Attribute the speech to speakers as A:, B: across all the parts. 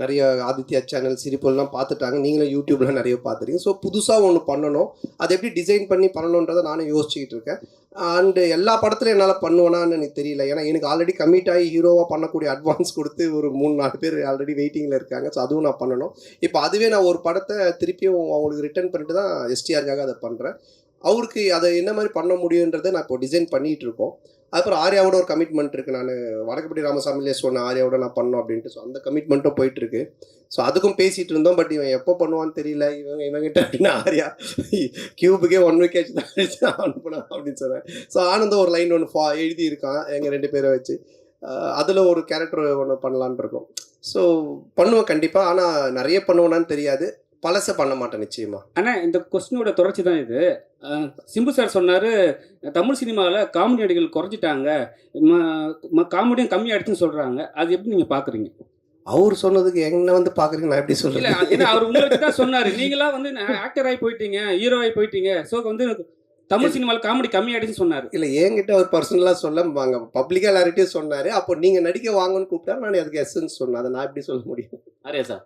A: நிறைய ஆதித்யா சேனல் சிரிப்பெல்லாம் பார்த்துட்டாங்க. நீங்களும் யூடியூப்லாம் நிறைய பார்த்துருக்கீங்க. ஸோ புதுசாக ஒன்று பண்ணணும். அதை எப்படி டிசைன் பண்ணி பண்ணணுன்றதை நானும் யோசிச்சுக்கிட்டு இருக்கேன். அண்டு எல்லா படத்துலையும் என்னால் பண்ணுவேனான்னு எனக்கு தெரியல. ஏன்னா எனக்கு ஆல்ரெடி கம்மிட் ஆகி ஹீரோவாக பண்ணக்கூடிய அட்வான்ஸ் கொடுத்து ஒரு மூணு நாலு பேர் ஆல்ரெடி வெயிட்டிங்கில் இருக்காங்க. ஸோ அதுவும் நான் பண்ணணும். இப்போ அதுவே நான் ஒரு படத்தை திருப்பியும் அவங்களுக்கு ரிட்டர்ன் பண்ணிட்டு தான் எஸ்டிஆருக்காக அதை பண்ணுறேன் அவருக்கு அதை என்ன மாதிரி பண்ண முடியுன்றதை நான் இப்போ டிசைன் பண்ணிகிட்டு இருக்கோம் அப்புறம் ஆர்யாவோட ஒரு கமிட்மெண்ட் இருக்குது நான் வடக்கப்பட்டி ராமசாமிலே சொன்னேன் ஆர்யாவோட நான் பண்ணோம் அப்படின்ட்டு ஸோ அந்த கமிட்மெண்ட்டும் போயிட்டுருக்கு ஸோ அதுக்கும் பேசிகிட்டு இருந்தோம். பட் இவன் எப்போ பண்ணுவான்னு தெரியல. இவங்க இவங்கிட்ட அப்படின்னா ஆர்யா கியூபுக்கே ஒன் வீக் தான் அனுப்புனேன் அப்படின்னு சொன்னேன். ஸோ ஆனந்தம் ஒரு லைன் ஒன்று ஃபா எழுதியிருக்கான். எங்கள் ரெண்டு பேரை வச்சு. அதில் ஒரு கேரக்டர் ஒன்று பண்ணலான் இருக்கோம் ஸோ பண்ணுவேன் கண்டிப்பாக ஆனால் நிறைய பண்ணுவேனான்னு தெரியாது. பழசை பண்ண மாட்டேன் நிச்சயமா.
B: ஆனா இந்த கொஸ்டினோட தொடர்ச்சி தான் இது. சிம்பு சார் சொன்னாரு தமிழ் சினிமாவில் காமெடி நடிகர்கள் குறைஞ்சிட்டாங்க. காமெடியும் கம்மியாயிடுச்சுன்னு சொல்றாங்க. அது எப்படி நீங்க பாக்குறீங்க?
A: அவர் சொன்னதுக்கு என்ன வந்து பார்க்குறீங்க நான் எப்படி
B: ஏன்னா அவர் உங்களுக்கு தான் சொன்னாரு. நீங்களா வந்து ஆக்டர் ஆகி போயிட்டீங்க ஹீரோ ஆகி போயிட்டீங்க. ஸோ வந்து தமிழ் சினிமாவில் காமெடி கம்மியாயிடுச்சுன்னு சொன்னாரு.
A: இல்லை என்கிட்ட அவர் பர்சனலாக சொல்ல வாங்க பப்ளிக்காக எல்லார்கிட்டையும் சொன்னார். அப்போ நீங்கள் நடிக்க வாங்கன்னு கூப்பிட்டா நான் அதுக்கு எஸ்ன்னு சொன்னேன். அதை நான் எப்படி சொல்ல முடியும்?
C: ஆரியா சார்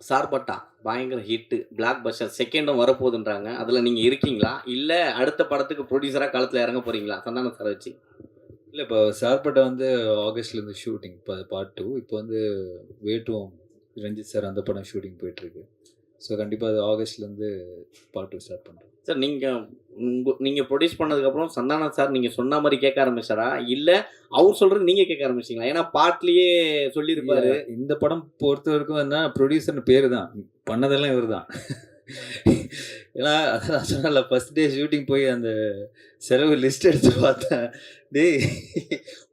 C: சார்பட்டா பயங்கர ஹிட்டு பிளாக் பஸ்டர் செகண்டும் வரப்போகுதுன்றாங்க. அதில் நீங்கள் இருக்கீங்களா? இல்லை அடுத்த படத்துக்கு ப்ரொடியூசராக காலத்தில் இறங்க போகிறீங்களா சந்தான சார் வச்சு.
D: இல்லை இப்போ சார்பட்டா வந்து ஆகஸ்ட்லேருந்து ஷூட்டிங் இப்போ பார்ட் டூ இப்போ வந்து வேட்டுவோம் ரஞ்சித் சார் அந்த படம் ஷூட்டிங் போயிட்டுருக்கு ஸோ கண்டிப்பாக அது ஆகஸ்ட்லேருந்து பார்ட் டூ ஸ்டார்ட் பண்ணுறோம்
C: சார் நீங்கள் உங்கள் நீங்கள் ப்ரொடியூஸ் பண்ணதுக்கப்புறம் சந்தானம் சார் நீங்கள் சொன்ன மாதிரி கேட்க ஆரம்பிச்சாரா? இல்லை அவர் சொல்கிறது நீங்கள் கேட்க ஆரம்பிச்சிங்களா? ஏன்னா பாட்லேயே சொல்லியிருப்பாரு.
D: இந்த படம் பொறுத்த வரைக்கும் என்ன ப்ரொடியூசர்னு பேர் தான் பண்ணதெல்லாம் இவர் தான் ஏன்னா அதான் சொன்னல ஃபஸ்ட் டே ஷூட்டிங் போய் அந்த செலவு லிஸ்ட் எடுத்து பார்த்தேன். டேய்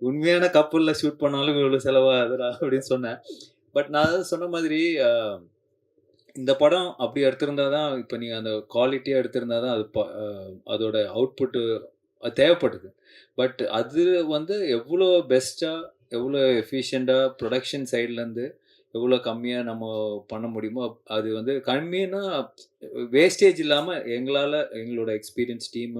D: உண்மையான கப்பலில் ஷூட் பண்ணாலும் இவ்வளோ செலவாகுதுடா அப்படின்னு சொன்னேன். பட் நான் சொன்ன மாதிரி இந்த படம் அப்படி எடுத்திருந்தா தான் இப்போ நீங்கள் அந்த குவாலிட்டியாக எடுத்திருந்தா தான் அது ப- அதோட அவுட்புட்டு தேவைப்படுது. பட் அது வந்து எவ்வளோ பெஸ்ட்டாக எவ்வளோ எஃபிஷியண்ட்டாக ப்ரொடக்ஷன் சைட்லேருந்து எவ்வளோ கம்மியாக நம்ம பண்ண முடியுமோ அது வந்து கம்மியாக வேஸ்டேஜ் இல்லாமல் எங்களால் எங்களோட எக்ஸ்பீரியன்ஸ் டீம்